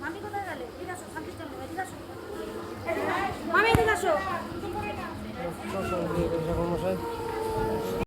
মামি কোথায় গেলে? এদিকে আসো মামি এদিকে আসো।